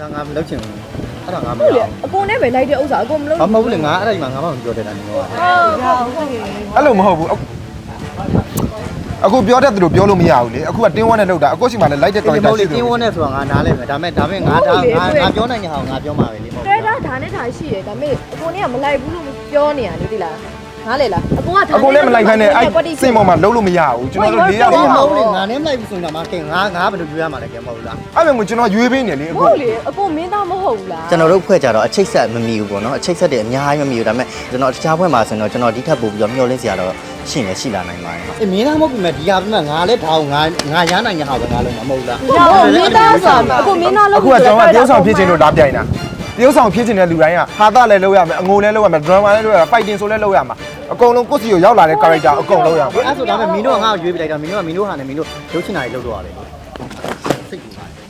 ဒါငါမလုပ်ချင်ဘူးအဲ့ဒါငါမဟုတ်လေလုပ်အကိုနဲ့ပဲလိုက်တဲ့ဥစ္စာအကိုမလုပ်ဘာမဟုတ်ဘူးလေငါအဲ့ဒါကြီးမှငါမှမပြောတဲ့တာနေတော့ဟုတ်ဟုတ်ဟုတ်အဲ့လိုမဟုတ်ဘူးအခုအခုပြောတတ်တယ်လို့ပြောလို့မရဘူးလေအခုကတင်းဝန်းနဲ့လောက်တာအခုရှိမှလည်းလိုက်တဲ့တော်တော်တော်တာရှိလေးတယ်တင်းဝန်းနဲ့ဆိုတာငါနားလဲမယ်ဒါမဲ့ဒါမဲ့ငါဒါငါငါပြောနိုင်တဲ့ဟာကိုငါပြောမှာပဲလေမဟုတ်တဲတာဒါနဲ့ဒါရှိတယ်ဒါပေမဲ့အကိုနဲ့ကမလိုက်ဘူးလို့ပြောနေရလေဒီလား နားလေလားအကိုကဒါအခုလည်းမလိုက်ခိုင်းနဲ့အဲ့စိတ်ပေါ်မှာလုံးလို့မရဘူးကျွန်တော်တို့၄ယောက်ဘူးပါမဟုတ်လေငါနဲ့မလိုက်ဘူးဆိုရင်တော့မကင်ငါငါဘယ်လိုပြောရမှာလဲကဲမဟုတ်လားအဲ့လိုမျိုးကျွန်တော်ရွေးပေးနေလေအခုဟုတ်လေအကိုမင်းသားမဟုတ်ဘူးလားကျွန်တော်တို့ဖွဲ့ကြတော့အချိတ်ဆက်မမီဘူးပေါ့နော်အချိတ်ဆက်တွေအများကြီးမမီဘူးဒါပေမဲ့ကျွန်တော်တခြားဖွဲ့မှာဆိုရင်တော့ကျွန်တော်ဒီထက်ပိုပြီးတော့မျှော်လင့်စရာတော့ရှိနေရှိလာနိုင်ပါတယ်အေးမင်းသားမဟုတ်ပြီမဲ့ဒီဟာပြမဲ့ငါလည်းထောင်ငါငါရနိုင်တဲ့ဟာပဲငါလုံးမှာမဟုတ်လားမင်းသားဆိုတာအကိုမင်းသားလို့အခုကကျွန်တော်ကတရုပ်ဆောင်ဖြစ်ခြင်းလို့လာပြိုင်တာတရုပ်ဆောင်ဖြစ်ခြင်းတဲ့လူတိုင်းကဟာသလည်းလုပ်ရမယ်အငိုလည်းလုပ်ရမယ်ဒရမာလည်းလုပ်ရမယ်ဖိုက်တင်ဆိုလည်းလုပ်ရမှာ အကုန်လုံးကိုယ့်စီကိုရောက်လာတဲ့ character အကုန်လုံးရအောင်အဲ့ဆိုဒါပေမဲ့မင်းတို့ကငါ့ကိုရွေးပြလိုက်တာမင်းတို့ကမင်းတို့ဟာနဲ့မင်းတို့လုပ်ချင်တာတွေလုပ်တော့ရတယ်စိတ်ကူပါတယ်